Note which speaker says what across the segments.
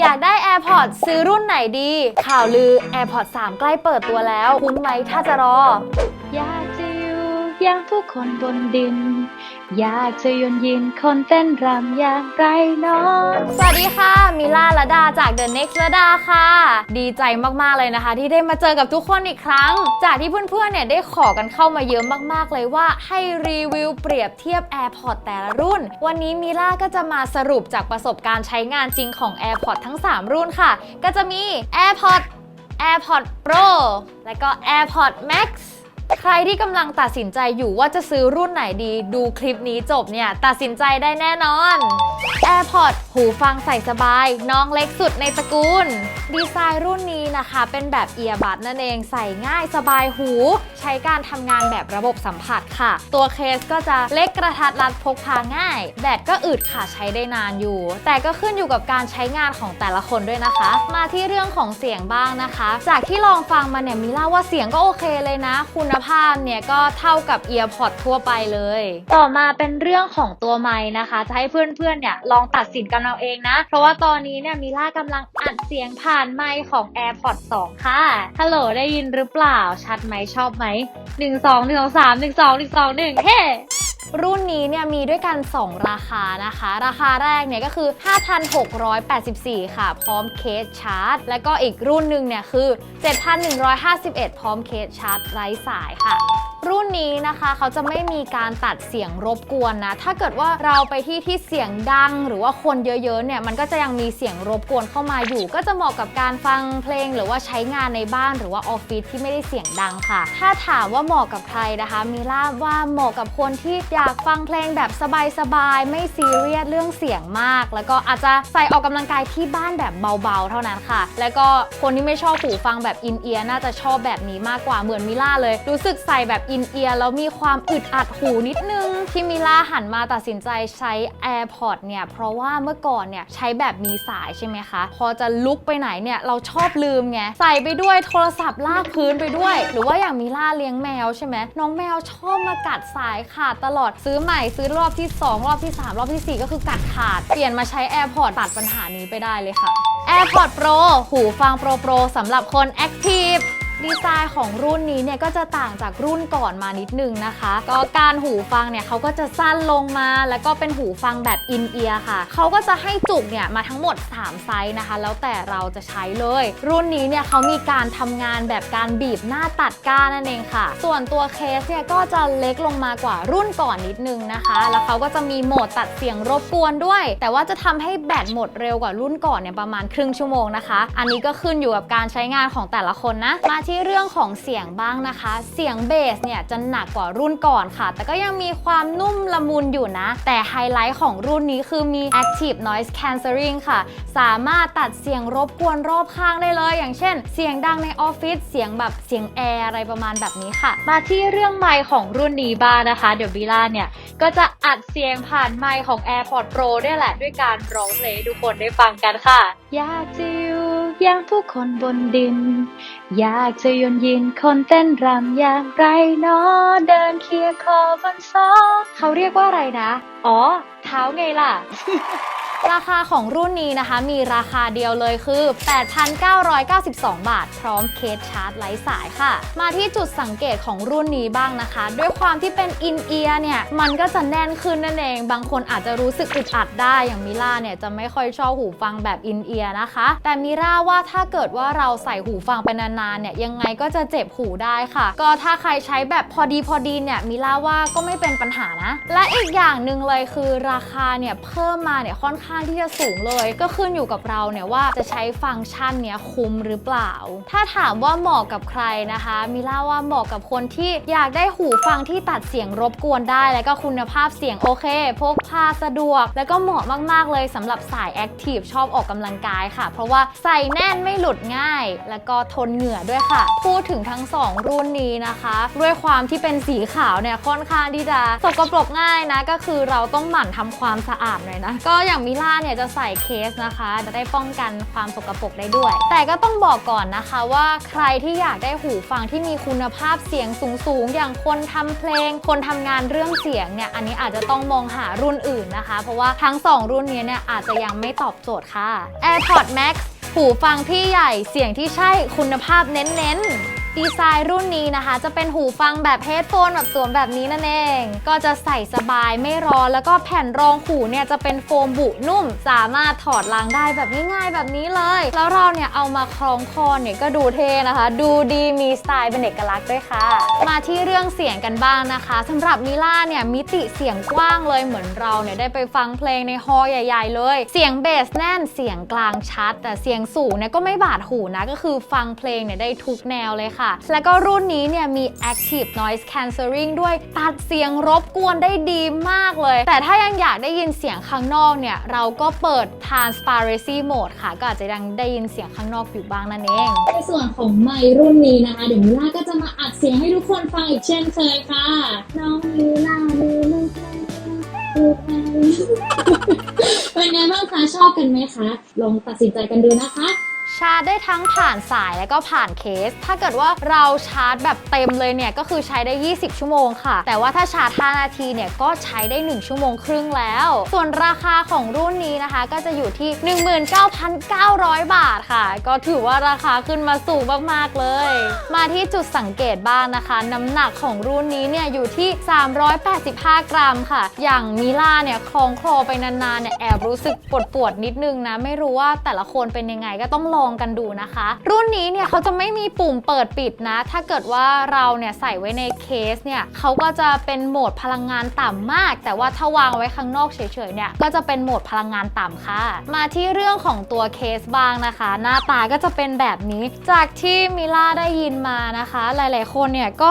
Speaker 1: อยากได้ AirPods ซื้อรุ่นไหนดี ข่าวลือ AirPods 3 ใกล้เปิดตัวแล้ว คุ้มไหมถ้าจะรอ
Speaker 2: ยาก ยู่อย่างผู้คนบนดิน อยากจะยนยินคนเต้นรำอย่างไรนอน
Speaker 1: สวัสดีค่ะ มิล่าละดาจาก The Next ละดาค่ะ ดีใจมากๆเลยนะคะ ที่ได้มาเจอกับทุกคนอีกครั้ง จากที่เพื่อนๆเนี่ยได้ขอกันเข้ามาเยอะมากๆเลยว่าให้รีวิวเปรียบเทียบ AirPods แต่ละรุ่น วันนี้มิล่าก็จะมาสรุปจากประสบการณ์ใช้งานจริงของ AirPods ทั้ง 3 รุ่นค่ะ ก็จะมี AirPods AirPods Pro และก็ AirPods Max ใครที่กำลังตัดสินใจอยู่ว่าจะซื้อรุ่นไหนดี ดูคลิปนี้จบเนี่ย ตัดสินใจได้แน่นอน AirPods หูฟังใส่สบาย น้องเล็กสุดในตระกูล ดีไซน์รุ่นนี้นะคะ เป็นแบบเอียบัดนั่นเองใส่ง่ายสบายหู ใช้การทำงานแบบระบบสัมผัสค่ะ ตัวเคสก็จะเล็กกระทัดรัดพกพาง่าย แบตก็อึดค่ะใช้ได้นานอยู่ แต่ก็ขึ้นอยู่กับการใช้งานของแต่ละคนด้วยนะคะ มาที่เรื่องของเสียงบ้างนะคะ จากที่ลองฟังมาเนี่ยมิล่าว่าเสียงก็โอเคเลยนะ คุณภาพเนี่ยก็เท่ากับ EarPod ทั่วไปเลย
Speaker 2: ต่อมาเป็นเรื่องของตัวไม้นะคะ จะให้เพื่อนๆเนี่ยลองตัดสินกันเอาเองนะ เพราะว่าตอนนี้เนี่ยมิล่ากำลังอัดเสียงผ่านไมค์ของ AirPods 2 ค่ะ ฮัลโหลได้ยินหรือเปล่า ชัดไหมชอบไหม 1 2 1 2 3 1 2 1 2 1เฮ้
Speaker 1: รุ่นนี้เนี่ยมีด้วยกัน 2 ราคานะคะ ราคาแรกเนี่ยก็คือ 5,684 ค่ะ พร้อมเคสชาร์จ แล้วก็อีกรุ่นหนึ่งเนี่ยคือ 7,151 พร้อมเคสชาร์จไร้สายค่ะ รุ่นนี้นะคะเขาจะไม่มีการตัดเสียงรบกวนนะ ถ้าเกิดว่าเราไปที่ที่เสียงดัง หรือว่าคนเยอะๆเนี่ยมันก็จะยังมีเสียงรบกวนเข้ามาอยู่ ก็จะเหมาะกับการฟังเพลง หรือว่าใช้งานในบ้านหรือว่าออฟฟิศที่ไม่ได้เสียงดังค่ะ ถ้าถามว่าเหมาะกับใครนะคะมิล่าว่าเหมาะกับคนที่อยากฟังเพลงแบบสบายๆไม่ซีเรียสเรื่องเสียงมาก แล้วก็อาจจะใส่ออกกำลังกายที่บ้านแบบเบาๆ เท่านั้นค่ะ แล้วก็คนที่ไม่ชอบหูฟังแบบอินเอียร์น่าจะชอบแบบนี้มากกว่าเหมือนมิล่าเลย รู้สึกใส่แบบอินเอียร์แล้วมีความอึดอัดหูนิดนึง ที่มิล่าหันมาตัดสินใจใช้ AirPods เนี่ย เพราะว่าเมื่อก่อนเนี่ยใช้แบบมีสายใช่ไหมคะ พอจะลุกไปไหนเนี่ย เราชอบลืมไง ใส่ไปด้วยโทรศัพท์ลากพื้นไปด้วย หรือว่าอย่างมิล่าเลี้ยงแมวใช่ไหมน้องแมวชอบมากัดสายขาดตลอดซื้อใหม่ซื้อรอบที่ 2 รอบที่ 3 รอบทีสี่4 ก็คือกัดขาด เปลี่ยนมาใช้ AirPods ตัดปัญหานี้ไปได้เลยค่ะ AirPods Pro หูฟัง Pro Pro สำหรับคน Active ดีไซน์ของรุ่นนี้เนี่ยก็จะต่างจากรุ่นก่อนมานิดนึงนะคะ ก็การหูฟังเนี่ยเขาก็จะสั้นลงมา แล้วก็เป็นหูฟังแบบอินเอียร์ค่ะ เขาก็จะให้จุกเนี่ยมาทั้งหมด 3 ไซส์นะคะ แล้วแต่เราจะใช้เลย รุ่นนี้เนี่ยเขามีการทำงานแบบการบีบหน้าตัดก้านนั่นเองค่ะ ส่วนตัวเคสเนี่ยก็จะเล็กลงมากว่ารุ่นก่อนนิดนึงนะคะ แล้วเขาก็จะมีโหมดตัดเสียงรบกวนด้วย แต่ว่าจะทำให้แบตหมดเร็วกว่ารุ่นก่อนเนี่ยประมาณครึ่งชั่วโมงนะคะ อันนี้ก็ขึ้นอยู่กับการใช้งานของแต่ละคนนะมาที่เรื่องของเสียงบ้างนะคะ เสียงเบสเนี่ยจะหนักกว่ารุ่นก่อนค่ะ แต่ก็ยังมีความนุ่มละมุนอยู่นะ แต่ไฮไลท์ของรุ่นนี้คือมี Active Noise Cancelling ค่ะ สามารถตัดเสียงรบกวนรอบข้างได้เลย อย่างเช่น เสียงดังในออฟฟิศเสียงแบบเสียงแอร์อะไรประมาณแบบนี้ค่ะ
Speaker 2: มาที่เรื่องไมค์ของรุ่นนี้บ้างนะคะเดี๋ยวบิล่าเนี่ยก็จะอัดเสียงผ่านไมค์ของ AirPods Pro ได้แหละด้วยการร้องเพลงให้ทุกคนได้ฟังกันค่ะอยากจะอ ยู่อย่างผู้คนบนดิน อยากจะยนยินคนเต้นรำอย่างไรเนอเดินเคียงคอบนซอกเขาเรียกว่าอะไรนะ อ๋อ เท้าไงล่ะ
Speaker 1: ราคาของรุ่นนี้นะคะ มีราคาเดียวเลยคือ 8,992 บาท พร้อมเคสชาร์จไร้สายค่ะ มาที่จุดสังเกตของรุ่นนี้บ้างนะคะ ด้วยความที่เป็นอินเอียร์เนี่ย มันก็จะแน่นขึ้นนั่นเอง บางคนอาจจะรู้สึกอึดอัดได้อย่างมิล่าเนี่ย จะไม่ค่อยชอบหูฟังแบบอินเอียร์นะคะ แต่มิล่าว่าถ้าเกิดว่าเราใส่หูฟังไปนานๆเนี่ยยังไงก็จะเจ็บหูได้ค่ะ ก็ถ้าใครใช้แบบพอดีพอดีเนี่ยมิล่าว่าก็ไม่เป็นปัญหานะ และอีกอย่างหนึ่งเลยคือราคาเนี่ยเพิ่มมาเนี่ยค่อนข้างที่จะสูงเลย ก็ขึ้นอยู่กับเราเนี่ยว่าจะใช้ฟังก์ชันเนี้ยคุ้มหรือเปล่า ถ้าถามว่าเหมาะกับใครนะคะมิล่าว่าเหมาะกับคนที่อยากได้หูฟังที่ตัดเสียงรบกวนได้ แล้วก็คุณภาพเสียงโอเค พกพาสะดวก แล้วก็เหมาะมาก ๆ เลยสำหรับสายแอคทีฟชอบออกกำลังกายค่ะ เพราะว่าใส่แน่นไม่หลุดง่าย แล้วก็ทนเหงื่อด้วยค่ะ พูดถึงทั้ง 2 รุ่นนี้นะคะ ด้วยความที่เป็นสีขาวเนี่ยค่อนข้างที่จะสกปรกง่ายนะก็คือเราต้องหมั่นทำความสะอาดหน่อยนะก็อย่างมิล่าเนี่ยจะใส่เคสนะคะ จะได้ป้องกันความสกปรกได้ด้วย แต่ก็ต้องบอกก่อนนะคะว่าใครที่อยากได้หูฟังที่มีคุณภาพเสียงสูงๆ อย่างคนทำเพลง คนทำงานเรื่องเสียงเนี่ย อันนี้อาจจะต้องมองหารุ่นอื่นนะคะ เพราะว่าทั้ง 2 รุ่นนี้เนี่ยอาจจะยังไม่ตอบโจทย์ค่ะ AirPods Max หูฟังที่ใหญ่เสียงที่ใช่คุณภาพเน้นๆ ดีไซน์รุ่นนี้นะคะ จะเป็นหูฟังแบบเฮดโฟนแบบสวมแบบนี้นั่นเอง ก็จะใส่สบายไม่ร้อนแล้วก็แผ่นรองหูเนี่ยจะเป็นโฟมบุนุ่ม สามารถถอดล้างได้แบบง่ายๆแบบนี้เลย แล้วเราเนี่ยเอามาคล้องคอเนี่ยก็ดูเท่นะคะ ดูดีมีสไตล์เป็นเอกลักษณ์ด้วยค่ะ มาที่เรื่องเสียงกันบ้างนะคะสำหรับมิล่าเนี่ยมิติเสียงกว้างเลยเหมือนเราเนี่ยได้ไปฟังเพลงในฮอลใหญ่ ๆ เลย เสียงเบสแน่นเสียงกลางชัด แต่เสียงสูงเนี่ยก็ไม่บาดหูนะก็คือฟังเพลงเนี่ยได้ทุกแนวเลยค่ะแล้วก็รุ่นนี้เนี่ยมี active noise cancelling ด้วยตัดเสียงรบกวนได้ดีมากเลย แต่ถ้ายังอยากได้ยินเสียงข้างนอกเนี่ยเราก็เปิด transparency mode ค่ะ ก็อาจจะยังได้ยินเสียงข้างนอกอยู่บ้างนั่นเอง
Speaker 3: ในส่วนของไมค์รุ่นนี้นะคะ เดี๋ยวมิล่าก็จะมาอัดเสียงให้ทุกคนฟังอีกเช่นเคยค่ะ น้องมิล่าดูลูกแม่ดูแม่เป็นไงบ้างคะชอบกันไหมคะ ลองตัดสินใจกันดูนะคะ
Speaker 1: ชาร์จได้ทั้งผ่านสายและก็ผ่านเคส ถ้าเกิดว่าเราชาร์จแบบเต็มเลยเนี่ยก็คือใช้ได้ 20 ชั่วโมงค่ะ แต่ว่าถ้าชาร์จ 5 นาทีเนี่ยก็ใช้ได้ 1 ชั่วโมงครึ่งแล้ว ส่วนราคาของรุ่นนี้นะคะ ก็จะอยู่ที่ 19,900 บาทค่ะ ก็ถือว่าราคาขึ้นมาสูงมากๆเลย มาที่จุดสังเกตบ้างนะคะ น้ำหนักของรุ่นนี้เนี่ยอยู่ที่ 385 กรัมค่ะ อย่างมิล่าเนี่ยคล้องคลอไปนานๆเนี่ยแอบรู้สึกปวดปวดๆนิดนึงนะ ไม่รู้ว่าแต่ละคนเป็นยังไงก็ต้องลองกันดูนะคะ รุ่นนี้เนี่ยเขาจะไม่มีปุ่มเปิดปิดนะ ถ้าเกิดว่าเราเนี่ยใส่ไว้ในเคสเนี่ยเขาก็จะเป็นโหมดพลังงานต่ำมาก แต่ว่าถ้าวางไว้ข้างนอกเฉยๆเนี่ยก็จะเป็นโหมดพลังงานต่ำค่ะ มาที่เรื่องของตัวเคสบ้างนะคะ หน้าตาก็จะเป็นแบบนี้ จากที่มิล่าได้ยินมานะคะ หลาย ๆ คนเนี่ยก็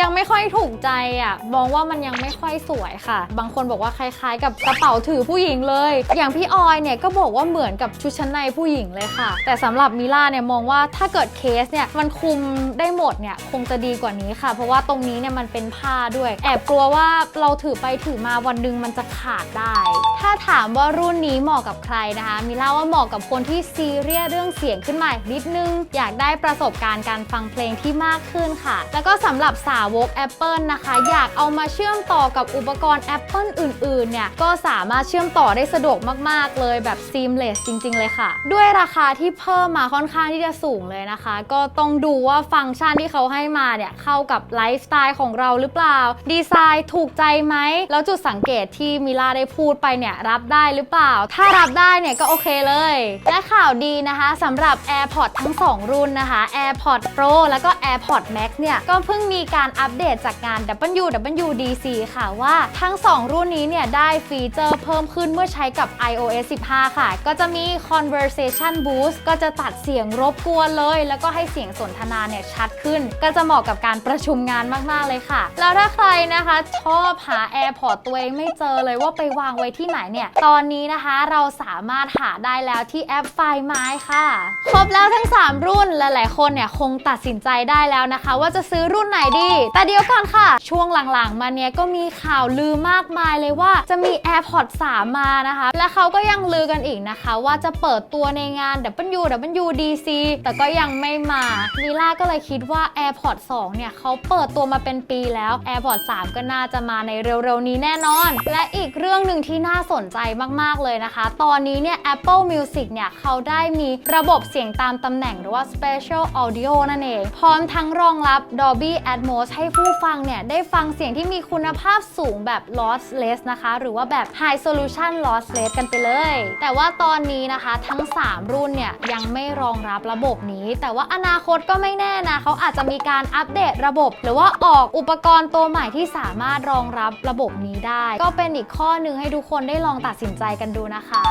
Speaker 1: ยังไม่ค่อยถูกใจอะ มองว่ามันยังไม่ค่อยสวยค่ะ บางคนบอกว่าคล้ายๆ กับกระเป๋าถือผู้หญิงเลย อย่างพี่ออยเนี่ยก็บอกว่าเหมือนกับชุดชั้นในผู้หญิงเลยค่ะ แต่สำหรับมิล่าเนี่ยมองว่าถ้าเกิดเคสเนี่ยมันคุมได้หมดเนี่ยคงจะดีกว่านี้ค่ะ เพราะว่าตรงนี้เนี่ยมันเป็นผ้าด้วย แอบกลัวว่าเราถือไปถือมาวันหนึงมันจะขาดได้ ถ้าถามว่ารุ่นนี้เหมาะกับใครนะคะมิล่าว่าเหมาะกับคนที่ซีเรียสเรื่องเสียงขึ้นมาอีกนิดนึง อยากได้ประสบการณ์การฟังเพลงที่มากขึ้นค่ะ แล้วก็สำหรับสาวก Apple นะคะ อยากเอามาเชื่อมต่อกับอุปกรณ์ Apple อื่นๆ เนี่ย ก็สามารถเชื่อมต่อได้สะดวกมากๆ เลยแบบ seamless จริง ๆ เลยค่ะ ด้วยราคาที่เพิ่มมาค่อนข้างที่จะสูงเลยนะคะ ก็ต้องดูว่าฟังก์ชันที่เขาให้มาเนี่ย เข้ากับไลฟ์สไตล์ของเราหรือเปล่า ดีไซน์ถูกใจไหม แล้วจุดสังเกตที่มิลาได้พูดไปเนี่ย รับได้หรือเปล่า ถ้ารับได้เนี่ยก็โอเคเลย และข่าวดีนะคะสำหรับ AirPods ทั้ง 2 รุ่นนะคะ AirPods Pro แล้วก็ AirPods Max เนี่ยก็เพิ่งมีการอัปเดตจากงาน WWDC ค่ะว่าทั้ง 2 รุ่นนี้เนี่ยได้ฟีเจอร์เพิ่มขึ้นเมื่อใช้กับ iOS 15 ค่ะ ก็จะมี Conversation Boost ก็จะตัดเสียงรบกวนเลย แล้วก็ให้เสียงสนทนาเนี่ยชัดขึ้น ก็จะเหมาะกับการประชุมงานมากๆเลยค่ะ แล้วถ้าใครนะคะชอบหา AirPod ตัวเองไม่เจอเลยว่าไปวางไว้ที่ไหนเนี่ย ตอนนี้นะคะเราสามารถหาได้แล้วที่แอปไฟไม้ค่ะ ครบแล้วทั้ง 3 รุ่น หลายๆ คนเนี่ยคงตัดสินใจได้แล้วนะคะ ว่าจะซื้อรุ่นไหนดีแต่เดี๋ยวก่อนค่ะ ช่วงหลังๆ มาเนี้ยก็มีข่าวลือมากมายเลยว่าจะมี AirPods 3 มานะคะ และเขาก็ยังลือกันอีกนะคะ ว่าจะเปิดตัวในงาน WWDC แต่ก็ยังไม่มามิล่าก็เลยคิดว่า AirPods 2 เนี่ยเขาเปิดตัวมาเป็นปีแล้ว AirPods 3 ก็น่าจะมาในเร็วๆ นี้แน่นอน และอีกเรื่องหนึ่งที่น่าสนใจมากๆเลยนะคะ ตอนนี้เนี่ย Apple Music เนี่ยเขาได้มีระบบเสียงตามตำแหน่งหรือว่า Special Audio นั่นเอง พร้อมทั้งรองรับ Dolby Atmos ให้ผู้ฟังเนี่ยได้ฟังเสียงที่มีคุณภาพสูงแบบ lossless นะคะ หรือว่าแบบ High Solution Lossless กันไปเลย แต่ว่าตอนนี้นะคะทั้ง 3 รุ่นเนี่ยยังไม่รองรับระบบนี้ แต่ว่าอนาคตก็ไม่แน่นะเขาอาจจะมีการอัปเดตระบบ หรือว่าออกอุปกรณ์ตัวใหม่ที่สามารถรองรับระบบนี้ได้ ก็เป็นอีกข้อหนึ่งให้ทุกคนได้ลองตัดสินใจกันดูนะคะ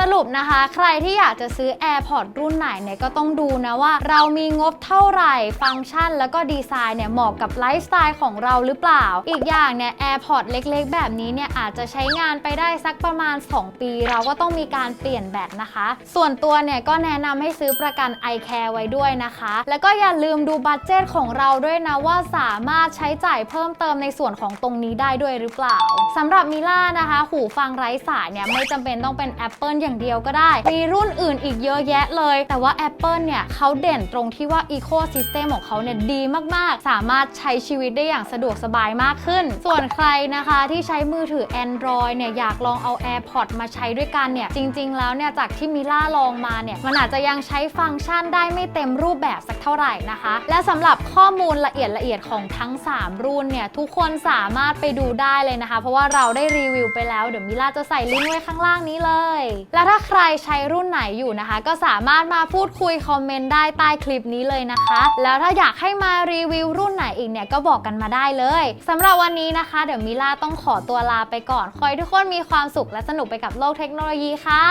Speaker 1: สรุปนะคะ ใครที่อยากจะซื้อ AirPods รุ่นไหนเนี่ยก็ต้องดูนะว่า เรามีงบเท่าไหร่ฟังก์ชัน แล้วก็ดีไซน์เนี่ยเหมาะกับไลฟ์สไตล์ของเราหรือเปล่า อีกอย่างเนี่ย AirPods เล็กๆ แบบนี้เนี่ยอาจจะใช้งานไปได้สักประมาณ 2 ปี เราก็ต้องมีการเปลี่ยนแบตนะคะ ส่วนตัวเนี่ยก็แนะนำให้ซื้อประกัน iCare ไว้ด้วยนะคะ แล้วก็อย่าลืมดูบัตเจตของเราด้วยนะว่าสามารถใช้จ่ายเพิ่มเติมในส่วนของตรงนี้ได้ด้วยหรือเปล่าสำหรับมิล่านะคะ หูฟังไร้สายเนี่ยไม่จำเป็นต้องเป็น Apple อย่างเดียวก็ได้ มีรุ่นอื่นอีกเยอะแยะเลย แต่ว่า Apple เนี่ยเขาเด่นตรงที่ว่า Ecosystem ของเขาเนี่ยดีมากๆ สามารถใช้ชีวิตได้อย่างสะดวกสบายมากขึ้น ส่วนใครนะคะที่ใช้มือถือ Android เนี่ยอยากลองเอา AirPods มาใช้ด้วยกันเนี่ยจริง ๆ แล้วเนี่ยจากที่มิล่าลองมาเนี่ยมันอาจจะยังใช้ฟังก์ชันได้ไม่เต็มรูปแบบสักเท่าไหร่นะคะ และสำหรับข้อมูลละเอียดละเอียดของทั้ง 3 รุ่นเนี่ยทุกคนสามารถไปดูได้เลยนะคะ เพราะว่าเราได้รีวิวไปแล้วเดี๋ยวมิล่าจะใส่ลิงก์ไว้ข้างล่างนี้เลย และถ้าใครใช้รุ่นไหนอยู่นะคะ ก็สามารถมาพูดคุยคอมเมนต์ได้ใต้คลิปนี้เลยนะคะ แล้วถ้าอยากให้มารีวิวรุ่นไหนอีกเนี่ยก็บอกกันมาได้เลยสำหรับวันนี้นะคะ เดี๋ยวมิล่าต้องขอตัวลาไปก่อนขอให้ทุกคนมีความสุขและสนุกไปกับโลกเทคโนโลยีค่ะ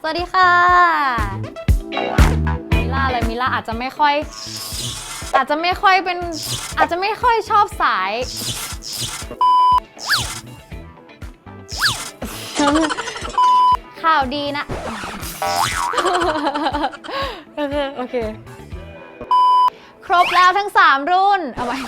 Speaker 1: สวัสดีค่ะมิล่าเลยมิล่าอาจจะไม่ค่อย อาจจะไม่ค่อยเป็นอาจจะไม่ค่อยชอบสายข่าวดีนะ โอเคโอเค บแล้วทั้ง 3 รุ่น เอาไว้